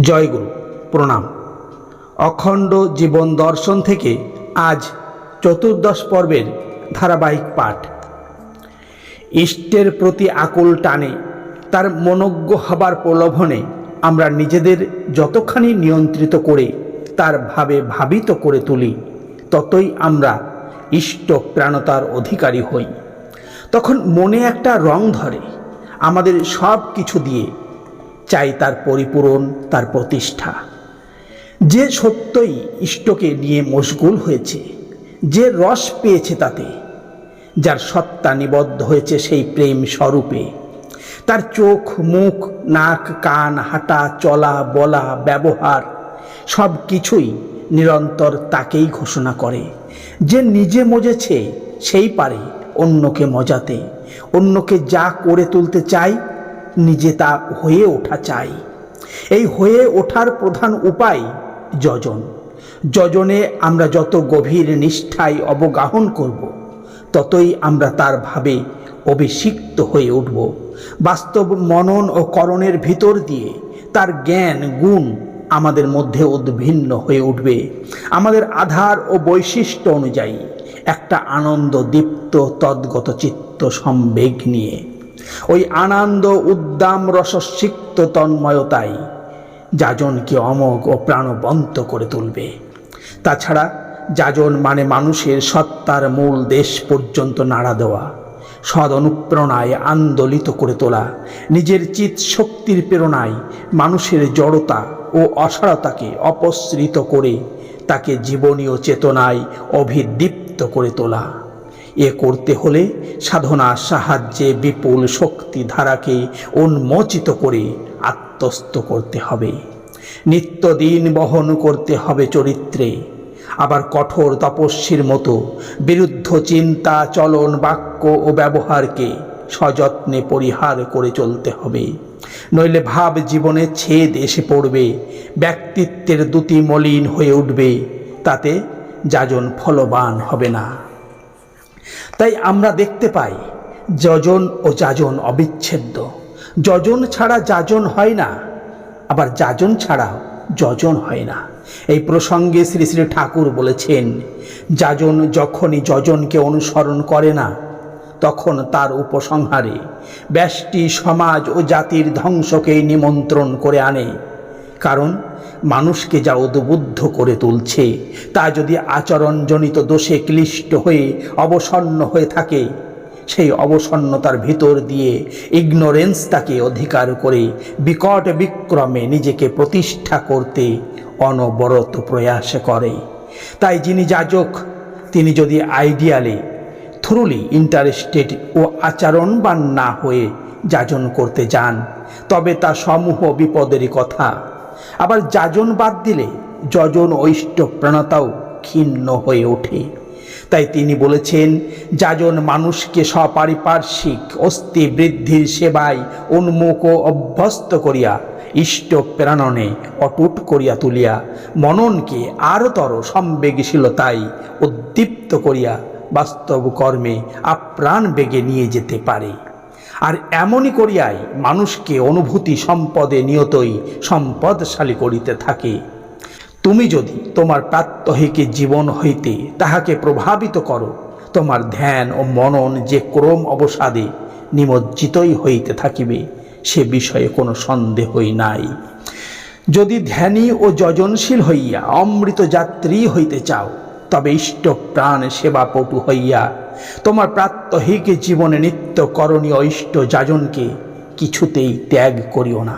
জয়গুরু, প্রণাম। অখণ্ড জীবন দর্শন থেকে আজ চতুর্দশ পর্বের ধারাবাহিক পাঠ। ইষ্টের প্রতি আকুল টানে, তার মনজ্ঞ হবার প্রলোভনে আমরা নিজেদের যতখানি নিয়ন্ত্রিত করে, তার ভাবে ভাবিত করে তুলি, ততই আমরা ইষ্ট প্রাণতার অধিকারী হই। তখন মনে একটা রং ধরে, আমাদের সব কিছু দিয়ে চাই তার পরিপূরণ, তার প্রতিষ্ঠা। যে সত্যই ইষ্টকে নিয়ে মশগুল হয়েছে, যে রস পেয়েছে তাতে, যার সত্তা নিবদ্ধ হয়েছে সেই প্রেম স্বরূপে, তার চোখ, মুখ, নাক, কান, হাঁটা, চলা, বলা, ব্যবহার, সব কিছুই নিরন্তর তাকেই ঘোষণা করে। যে নিজে মজেছে, সেই পারে অন্যকে মজাতে, অন্যকে যা করে তুলতে চাই নিজে তা হয়ে ওঠা চাই। এই হয়ে ওঠার প্রধান উপায় যজন। যজনে আমরা যত গভীর নিষ্ঠায় অবগাহন করব, ততই আমরা তার ভাবে অভিষিক্ত হয়ে উঠব। বাস্তব মনন ও করণের ভিতর দিয়ে তার জ্ঞান, গুণ আমাদের মধ্যে উদ্ভিন্ন হয়ে উঠবে। আমাদের আধার ও বৈশিষ্ট্য অনুযায়ী একটা আনন্দ দীপ্ত তদ্গত চিত্ত সম্বেগ নিয়ে ওই আনন্দ উদ্দাম রসসিক্ত তন্ময়তাই যাজনকে অমোঘ ও প্রাণবন্ত করে তুলবে। তাছাড়া যাজন মানে মানুষের সত্তার মূল দেশ পর্যন্ত নাড়া দেওয়া সদ অনুপ্রেরণায় আন্দোলিত করে তোলা, নিজের চিত শক্তির প্রেরণায় মানুষের জড়তা ও অসারতাকে অপসৃত করে তাকে জীবনীয় চেতনায় অভিদীপ্ত করে তোলা। এ করতে হলে সাধনার সাহায্যে বিপুল শক্তি ধারাকে উন্মোচিত করে আত্মস্থ করতে হবে। নিত্যদিন বহন করতে হবে চরিত্রে। আবার কঠোর তপস্বীর মতো বিরুদ্ধ চিন্তা, চলন, বাক্য ও ব্যবহারকে সযত্নে পরিহার করে চলতে হবে। নইলে ভাব জীবনে ছেদ এসে পড়বে, ব্যক্তিত্বের দুটি মলিন হয়ে উঠবে, তাতে যাজন ফলবান হবে না। তাই আমরা দেখতে পাই, যজন ও যাজন অবিচ্ছেদ্য। যজন ছাড়া যাজন হয় না, আবার যাজন ছাড়া যজন হয় না। এই প্রসঙ্গে শ্রী শ্রী ঠাকুর বলেছেন, যাজন যখনই যজনকে অনুসরণ করে না, তখন তার উপসংহারে ব্যষ্টি, সমাজ ও জাতির ধ্বংসকেই নিমন্ত্রণ করে আনে। কারণ মানুষকে যা উদ্বুদ্ধ করে তুলছে, তা যদি আচরণজনিত দোষে ক্লিষ্ট হয়ে অবসন্ন হয়ে থাকে, সেই অবসন্নতার ভিতর দিয়ে ইগনোরেন্স তাকে অধিকার করে বিকট বিক্রমে নিজেকে প্রতিষ্ঠা করতে অনবরত প্রয়াস করে। তাই যিনি যাজক, তিনি যদি আইডিয়ালে, থ্রুলি ইন্টারেস্টেড ও আচরণবান না হয়ে যাজন করতে যান, তবে তা সমূহ বিপদেরই কথা আবার যাজন বাদ দিলে যজন ঐষ্ট প্রাণতাও ক্ষীণ হয়ে ওঠে। তাই তিনি বলেছেন, যাজন মানুষকে সপারিপার্শ্বিক অস্থি বৃদ্ধির সেবায় উন্মুখ অভ্যস্ত করিয়া ইষ্ট প্রেরণনে অটুট করিয়া তুলিয়া মননকে আরতর সম্বেগশীলতায় উদ্দীপ্ত করিয়া বাস্তব কর্মে আপ্রাণ বেগে নিয়ে যেতে পারে। আর এমনই করিয়াই মানুষকে অনুভূতি সম্পদে নিয়তই সম্পদশালী করিতে থাকে। তুমি যদি তোমার প্রাত্যহিকে জীবন হইতে তাহাকে প্রভাবিত করো, তোমার ধ্যান ও মনন যে ক্রম অবসাদে নিমজ্জিতই হইতে থাকিবে, সে বিষয়ে কোনো সন্দেহই নাই। যদি ধ্যানী ও যজনশীল হইয়া অমৃত যাত্রী হইতে চাও তবে ইষ্ট প্রাণ সেবা পটু হইয়া, তোমার প্রাত্যহিক জীবনে নিত্য করণীয় ইষ্ট যাজনকে কিছুতেই ত্যাগ করিও না।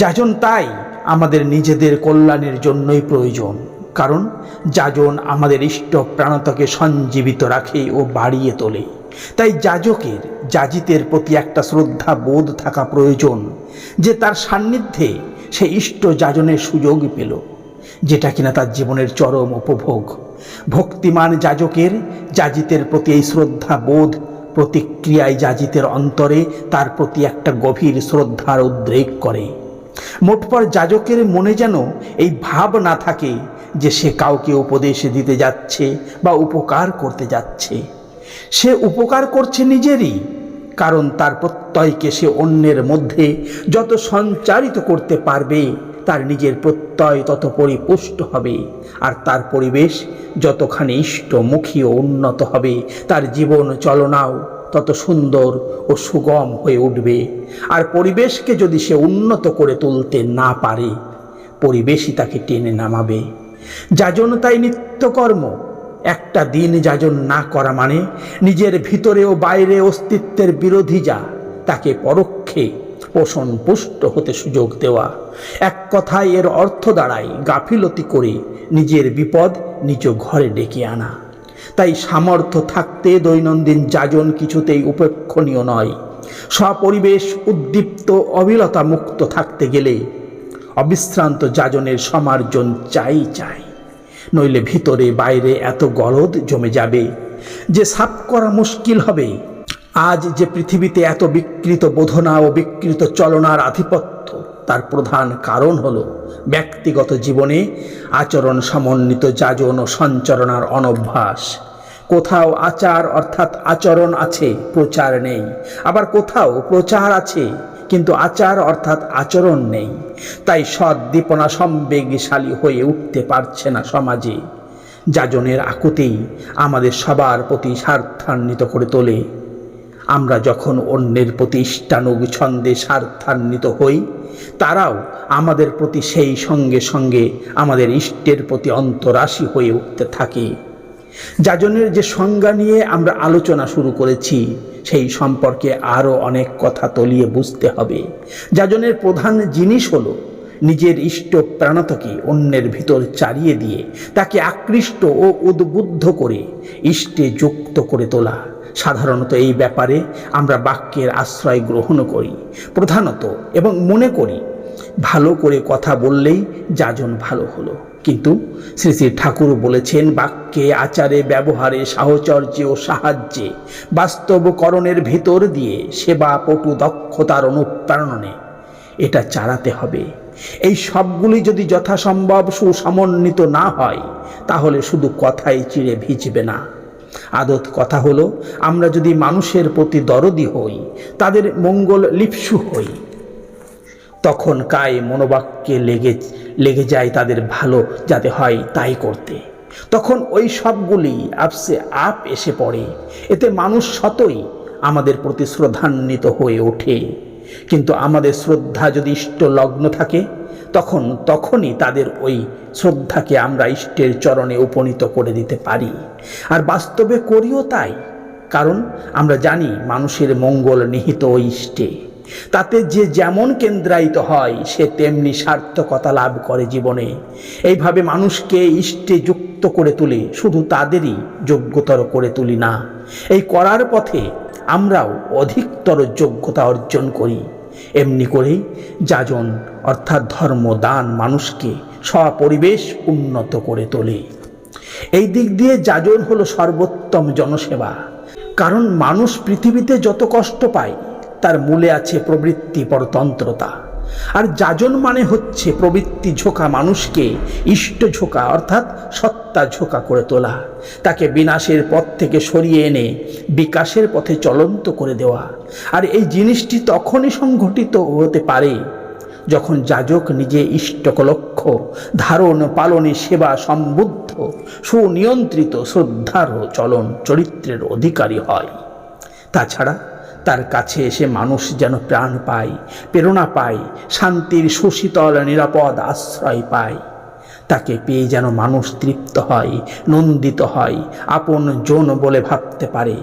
যাজন তাই আমাদের নিজেদের কল্যাণের জন্যই প্রয়োজন, কারণ যাজন আমাদের ইষ্ট প্রাণতাকে সঞ্জীবিত রাখে ও বাড়িয়ে তোলে। তাই যাজকের, যাজিতের প্রতি একটা শ্রদ্ধা বোধ থাকা প্রয়োজন, যে তার সান্নিধ্যে সে ইষ্ট যাজনের সুযোগ পেল। যেটা কিনা তার জীবনের চরম উপভোগ। ভক্তিমান যাজকের, যাজিতের প্রতি এই শ্রদ্ধা বোধ প্রতিক্রিয়ায় যাজিতের অন্তরে তার প্রতি একটা গভীর শ্রদ্ধার উদ্রেক করে। মোটপর যাজকের মনে যেন এই ভাব না থাকে যে সে কাউকে উপদেশ দিতে যাচ্ছে বা উপকার করতে যাচ্ছে। সে উপকার করছে নিজেরই, কারণ তার প্রত্যয়কে সে অন্যের মধ্যে যত সঞ্চারিত করতে পারবে তার নিজের প্রত্যয় তত পরিপুষ্ট হবে, আর তার পরিবেশ যতখানি ইষ্টমুখী ও উন্নত হবে, তার জীবন চলনাও তত সুন্দর ও সুগম হয়ে উঠবে। আর পরিবেশকে যদি সে উন্নত করে তুলতে না পারে, পরিবেশই তাকে টেনে নামাবে। যাজন তাই নিত্যকর্ম, একটা দিন যাজন না করা মানে নিজের ভিতরে ও বাইরে অস্তিত্বের বিরোধী যা, তাকে পরোক্ষে পোষণ পুষ্ট হতে সুযোগ দেওয়া। এক কথায় এর অর্থ দাঁড়ায় গাফিলতি করে নিজের বিপদ নিজ ঘরে ডেকে আনা। তাই সামর্থ্য থাকতে দৈনন্দিন যাজন কিছুতেই উপেক্ষণীয় নয়। সপরিবেশ উদ্দীপ্ত অবিলতা মুক্ত থাকতে গেলে অবিশ্রান্ত যাজনের সমার্জন চাই চাই। নইলে ভিতরে বাইরে এত গলদ জমে যাবে যে সাফ করা মুশকিল হবে। আজ যে পৃথিবীতে এত বিকৃত বোধনা ও বিকৃত চলনার আধিপত্য, তার প্রধান কারণ হল ব্যক্তিগত জীবনে আচরণ সমন্বিত যাজন ও সঞ্চরণার অনভ্যাস। কোথাও আচার অর্থাৎ আচরণ আছে, প্রচার নেই। আবার কোথাও প্রচার আছে, কিন্তু আচার অর্থাৎ আচরণ নেই। তাই সদ্দীপনা সম্বেগশালী হয়ে উঠতে পারছে না সমাজে। যাজনের আকুতেই আমাদের সবার প্রতি স্বার্থান্বিত করে তোলে। আমরা যখন অন্যের প্রতি ইষ্টানুগ ছন্দে স্বার্থান্বিত হই, তারাও আমাদের প্রতি সেই সঙ্গে সঙ্গে আমাদের ইষ্টের প্রতি অন্তরাশী হয়ে উঠতে থাকে। যাজনের যে সংজ্ঞা নিয়ে আমরা আলোচনা শুরু করেছি, সেই সম্পর্কে আরও অনেক কথা তলিয়ে বুঝতে হবে। যাজনের প্রধান জিনিস হলো নিজের ইষ্ট প্রাণতকে অন্যের ভিতর চারিয়ে দিয়ে তাকে আকৃষ্ট ও উদ্বুদ্ধ করে ইষ্টে যুক্ত করে তোলা। সাধারণত এই ব্যাপারে আমরা বাক্যের আশ্রয় গ্রহণ করি। প্রধানত এবং মনে করি, ভালো করে কথা বললেই যাজন ভালো হলো। কিন্তু শ্রী শ্রী ঠাকুর বলেছেন, বাক্যে, আচারে, ব্যবহারে, সাহচর্যে ও সাহায্যে, বাস্তবকরণের ভিতর দিয়ে সেবা পটু দক্ষতার অনুপ্রেরণে এটা চালাতে হবে। এই সবগুলি যদি যথাসম্ভব সুসমন্বিত না হয়, তাহলে শুধু কথাই চিড়ে ভিজবে না। আদত কথা হলো, আমরা যদি মানুষের প্রতি দরদি হই, তাদের মঙ্গল লিপসু হই, তখন কায় মনোবাক্যে লেগে লেগে যায় তাদের ভালো যাতে হয় তাই করতে। তখন ওই সবগুলি আপসে আপ এসে পড়ে, এতে মানুষ সতই আমাদের প্রতি শ্রদ্ধান্বিত হয়ে ওঠে। কিন্তু আমাদের শ্রদ্ধা যদি ইষ্ট লগ্ন থাকে তখন তখনই তাদের ওই শ্রদ্ধাকে আমরা ইষ্টের চরণে উপনীত করে দিতে পারি। আর বাস্তবে করিও তাই, কারণ আমরা জানি মানুষের মঙ্গল নিহিত ওই ইষ্টে। তাতে যে যেমন কেন্দ্রায়িত হয়, সে তেমনি সার্থকতা লাভ করে জীবনে। এইভাবে মানুষকে ইষ্টে যুক্ত করে তুলে শুধু তাদেরই যোগ্যতর করে তুলি না। এই করার পথে আমরাও অধিকতর যোগ্যতা অর্জন করি। এমনি করেই যাজন, অর্থাৎ ধর্ম, দান মানুষকে স্বপরিবেশ উন্নত করে তোলে। এই দিক দিয়ে যাজন হলো সর্বোত্তম জনসেবা। কারণ মানুষ পৃথিবীতে যত কষ্ট পায়, তার মূলে আছে প্রবৃত্তি, পরতন্ত্রতা। আর যাজন মানে হচ্ছে প্রবৃত্তি ঝোঁকা মানুষকে, ইষ্ট ঝোঁকা, অর্থাৎ সত্তা ঝোঁকা করে তোলা। তাকে বিনাশের পথ থেকে সরিয়ে এনে বিকাশের পথে চলন্ত করে দেওয়া। আর এই জিনিসটি তখনই সংঘটিত হতে পারে যখন যাজক নিজে ইষ্টকলক্ষ্য ধারণ, পালনে সেবা সম্বুদ্ধ, সুনিয়ন্ত্রিত, শ্রদ্ধার চলন চরিত্রের অধিকারী হয়। তাছাড়া তার কাছে এসে মানুষ যেন প্রাণ পায়, প্রেরণা পায়, শান্তির সুশীতল নিরাপদ আশ্রয় পায়। তাকে পেয়ে যেন মানুষ তৃপ্ত হয়, নন্দিত হয়, আপন জন বলে ভাবতে পারে।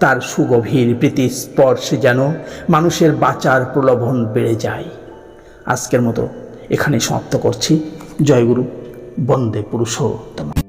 তার সুগভীর প্রীতি স্পর্শে যেন মানুষের বাঁচার প্রলোভন বেড়ে যায়। আজকের মতো এখানে সমাপ্ত করছি। জয়গুরু, বন্দে পুরুষোত্তম।